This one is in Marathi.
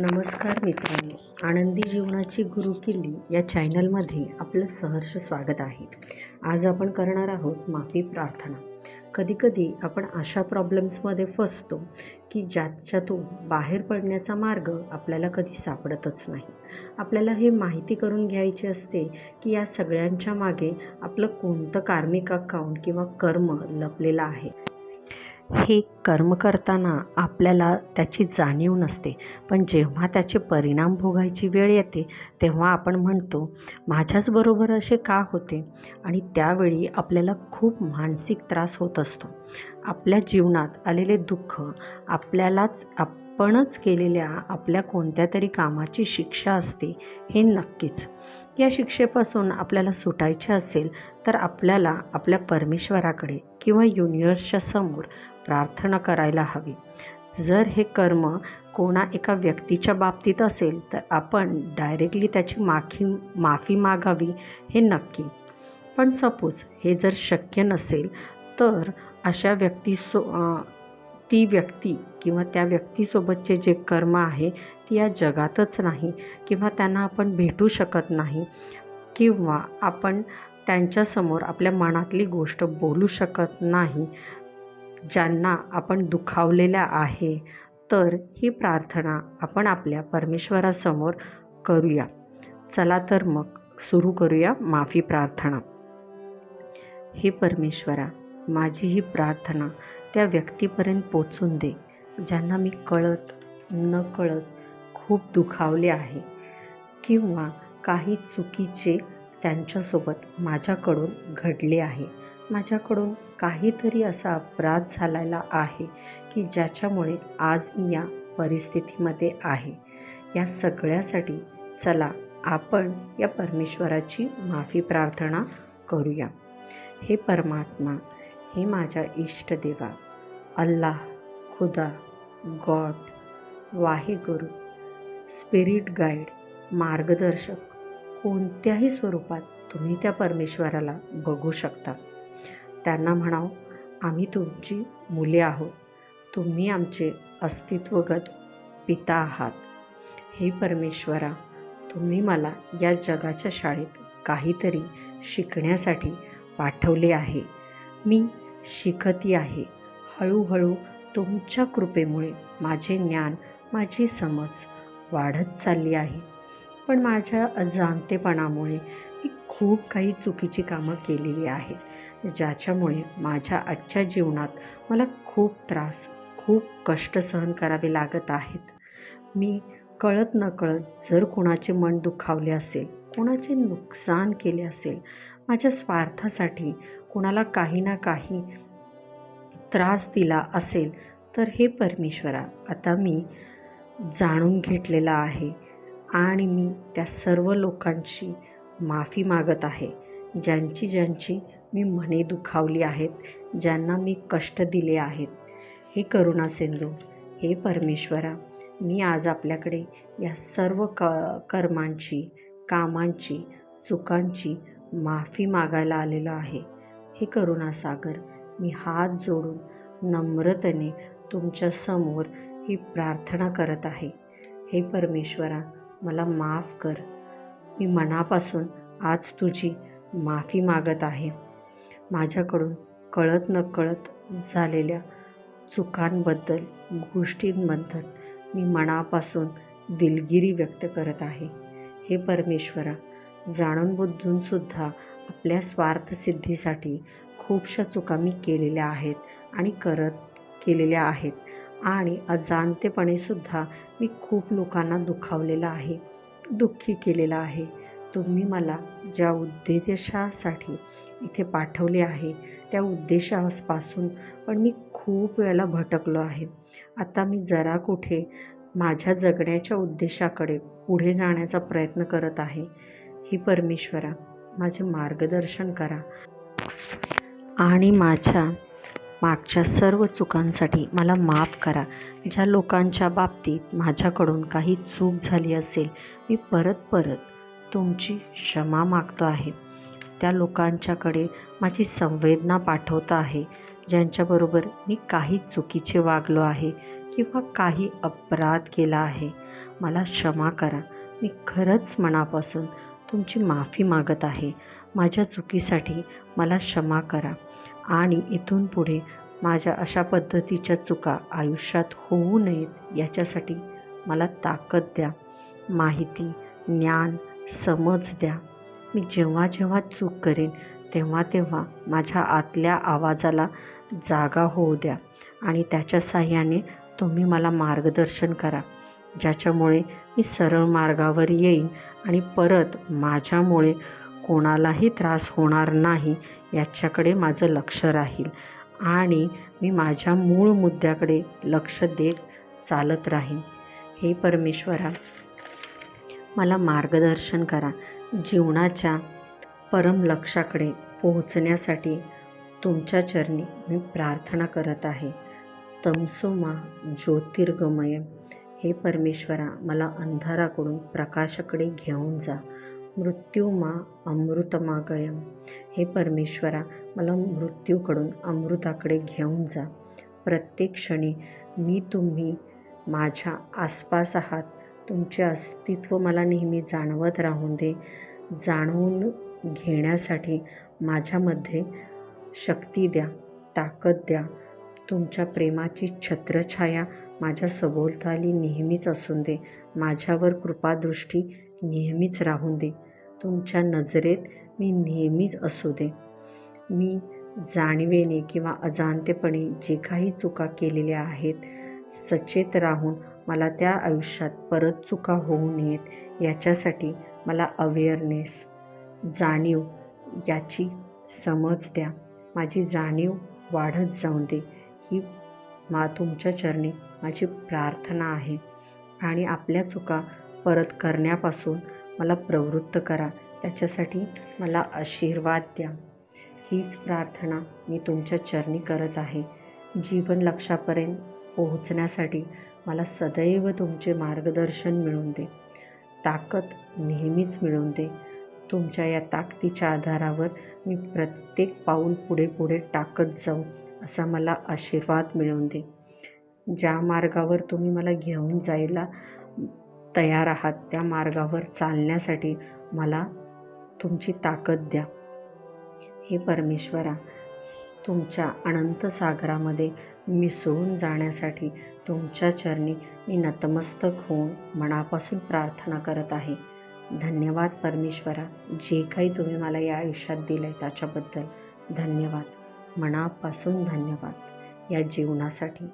नमस्कार मित्रांनो. आनंदी जीवनाची गुरुकिल्ली या चॅनलमध्ये आपलं सहर्ष स्वागत आहे. आज आपण करणार आहोत माफी प्रार्थना. कधीकधी आपण अशा प्रॉब्लेम्समध्ये फसतो की ज्याच्यातून बाहेर पडण्याचा मार्ग आपल्याला कधी सापडतच नाही. आपल्याला हे माहिती करून घ्यायची असते की या सगळ्यांच्या मागे आपलं कोणतं कार्मिक अकाउंट किंवा कर्म लपलेलं आहे. हे कर्म करताना आपल्याला त्याची जाणीव नसते. पण जेव्हा त्याचे परिणाम भोगायची वेळ येते तेव्हा आपण म्हणतो माझ्याच बरोबर असे का होते? आणि त्यावेळी आपल्याला खूप मानसिक त्रास होत असतो. आपल्या जीवनात आलेले दुःख आपल्यालाच आपणच केलेल्या आपल्या कोणत्या तरी कामाची शिक्षा असते हे नक्कीच. या शिक्षेपासून आपल्याला सुटायचे असेल तर आपल्याला आपल्या परमेश्वराकडे किंवा युनिवर्सच्या समोर प्रार्थना करायला हवी. जर हे कर्म कोणा एका व्यक्तीच्या बाबतीत असेल तर आपण डायरेक्टली त्याची माखी माफी मागावी हे नक्की. पण सपोज हे जर शक्य नसेल तर अशा व्यक्तीसो ती व्यक्ती किंवा त्या व्यक्तीसोबतचे जे कर्म आहे ती या जगातच नाही किंवा त्यांना आपण भेटू शकत नाही किंवा आपण त्यांच्यासमोर आपल्या मनातली गोष्ट बोलू शकत नाही ज्यांना आपण दुखावलेल्या आहे तर ही प्रार्थना आपण आपल्या परमेश्वरासमोर करूया. चला तर मग सुरू करूया माफी प्रार्थना. हे परमेश्वरा माझी ही प्रार्थना त्या व्यक्तीपर्यंत पोचून दे ज्यांना मी कळत न कळत खूप दुखावले आहे किंवा काही चुकीचे त्यांच्यासोबत माझ्याकडून घडले आहे. माझ्याकडून काहीतरी असा अपराध झालेला आहे की ज्याच्यामुळे आज मी या परिस्थितीमध्ये आहे. या सगळ्यासाठी चला आपण या परमेश्वराची माफी प्रार्थना करूया. हे परमात्मा हे माझ्या इष्टदेवा अल्लाह खुदा गॉड वाहेगुरू स्पिरिट गाईड मार्गदर्शक कोणत्याही स्वरूपात तुम्ही त्या परमेश्वराला बघू शकता. त्यांना म्हणाव आम्ही तुमची मुले आहोत. तुम्ही आमचे अस्तित्वगत पिता आहात. हे परमेश्वरा तुम्ही मला या जगाच्या शाळेत काहीतरी शिकण्यासाठी पाठवले आहे. मी शिकती आहे. हळूहळू तुमच्या कृपेमुळे माझे ज्ञान माझी समज वाढत चालली आहे. पण माझ्या अजाणतेपणामुळे मी खूप काही चुकीची कामं केलेली आहेत. ज्याच्यामुळे माझ्या आजच्या जीवनात मला खूप त्रास खूप कष्ट सहन करावे लागत आहेत. मी कळत नकळत जर कोणाचे मन दुखावले असेल कोणाचे नुकसान केले असेल माझ्या स्वार्थासाठी कोणाला काही ना काही त्रास दिला असेल तर हे परमेश्वरा आता मी जाणून घेतलेला आहे आणि मी त्या सर्व लोकांची माफी मागत आहे ज्यांची ज्यांची मी मने दुखावली आहेत ज्यांना मी कष्ट दिले आहेत. हे करुणा सिंधू हे परमेश्वरा मी आज आपल्याकडे या सर्व क कर्मांची कामांची चुकांची माफी मागायला आलेलो आहे. हे करुणासागर मी हात जोडून नम्रतेने तुमच्यासमोर ही प्रार्थना करत आहे. हे परमेश्वरा मला माफ कर. मी मनापासून आज तुझी माफी मागत आहे. माझ्याकडून कळत नकळत झालेल्या चुकांबद्दल गोष्टींबद्दल मी मनापासून दिलगिरी व्यक्त करत आहे. हे परमेश्वरा जाणून बुद्धूनसुद्धा आपल्या स्वार्थसिद्धीसाठी खूपशा चुका मी केलेल्या आहेत आणि करत केलेल्या आहेत आणि अजाणतेपणेसुद्धा मी खूप लोकांना दुखावलेलं आहे दुःखी केलेलं आहे. तुम्ही मला ज्या उद्देशासाठी इथे पाठवले आहे त्या उद्देशापासून. पण मी खूप वेळेला भटकलो आहे. आता मी जरा कुठे माझ्या जगण्याच्या उद्देशाकडे पुढे जाण्याचा प्रयत्न करत आहे. ही परमेश्वरा माझे मार्गदर्शन करा. आणि माझ्या मागच्या सर्व चुकांसाठी मला माफ करा. ज्या लोकांच्या बाबतीत माझ्याकडून काही चूक झाली असेल मी परत परत तुमची क्षमा मागतो आहे. त्या लोकांच्याकडे माझी संवेदना पाठवत आहे. ज्यांच्याबरोबर मी काही चुकीचे वागलो आहे किंवा काही अपराध केला आहे. मला क्षमा करा. मी खरंच मनापासून तुमची माफी मागत आहे. माझ्या चुकीसाठी मला क्षमा करा. आणि इथून पुढे माझ्या अशा पद्धतीच्या चुका आयुष्यात होऊ नयेत याच्यासाठी मला ताकद द्या. माहिती ज्ञान समज द्या. मी जेव्हा जेव्हा चूक करेन तेव्हा तेव्हा माझ्या आतल्या आवाजाला जागा होऊ द्या आणि त्याच्या साह्याने तुम्ही मला मार्गदर्शन करा ज्याच्यामुळे मी सरळ मार्गावर येईन आणि परत माझ्यामुळे कोणालाही त्रास होणार नाही याच्याकडे माझं लक्ष राहील आणि मी माझ्या मूळ मुद्द्याकडे लक्ष देत चालत राहीन. हे परमेश्वरा मला मार्गदर्शन करा. जीवनाच्या परमलक्ष्याकडे पोहोचण्यासाठी तुमच्या चरणी मी प्रार्थना करत आहे. तमसोमा ज्योतिर्गमय. हे परमेश्वरा मला अंधाराकडून प्रकाशाकडे घेऊन जा. मृत्यूमा अमृतमागयम हे परमेश्वरा मला मृत्यूकडून अमृताकडे घेऊन जा. प्रत्येक क्षणी मी तुम्ही माझ्या आसपास आहात. तुमचे अस्तित्व मला नेहमी जाणवत राहून दे. जाणवून घेण्यासाठी माझ्यामध्ये शक्ती द्या ताकद द्या. तुमच्या प्रेमाची छत्रछाया माझ्या सभोवताली नेहमीच असून दे. माझ्यावर कृपादृष्टी नेहमीच राहून दे. तुमच्या नजरेत मी नेहमीच असू दे. मी जाणीवेने किंवा अजाणतेपणे जे काही चुका केलेल्या आहेत सचेत राहून मला त्या आयुष्यात परत चुका होऊ नयेत याच्यासाठी मला अवेअरनेस जाणीव याची समज द्या. माझी जाणीव वाढत जाऊन दे. ही मा तुमच्या चरणी माझी प्रार्थना आहे. आणि आपल्या चुका परत करण्यापासून मला प्रवृत्त करा. त्याच्यासाठी मला आशीर्वाद द्या. हीच प्रार्थना मी तुमच्या चरणी करत आहे. जीवन लक्षापर्यंत पोहोचण्यासाठी मला सदैव तुमचे मार्गदर्शन मिळून दे. ताकद नेहमीच मिळून दे. तुमच्या या ताकदीच्या आधारावर मी प्रत्येक पाऊल पुढे पुढे टाकत जाऊ असा मला आशीर्वाद मिळवून दे. ज्या मार्गावर तुम्ही मला घेऊन जायला तयार आहात त्या मार्गावर चालण्यासाठी मला तुमची ताकद द्या. हे परमेश्वरा तुमच्या अनंत सागरामध्ये मिसळून जाण्यासाठी तुमच्या चरणी मी नतमस्तक होऊन मनापासून प्रार्थना करत आहे. धन्यवाद परमेश्वरा जे काही तुम्ही मला या आयुष्यात दिलं आहे त्याच्याबद्दल. धन्यवाद. मनापासून धन्यवाद. या जीवनासाठी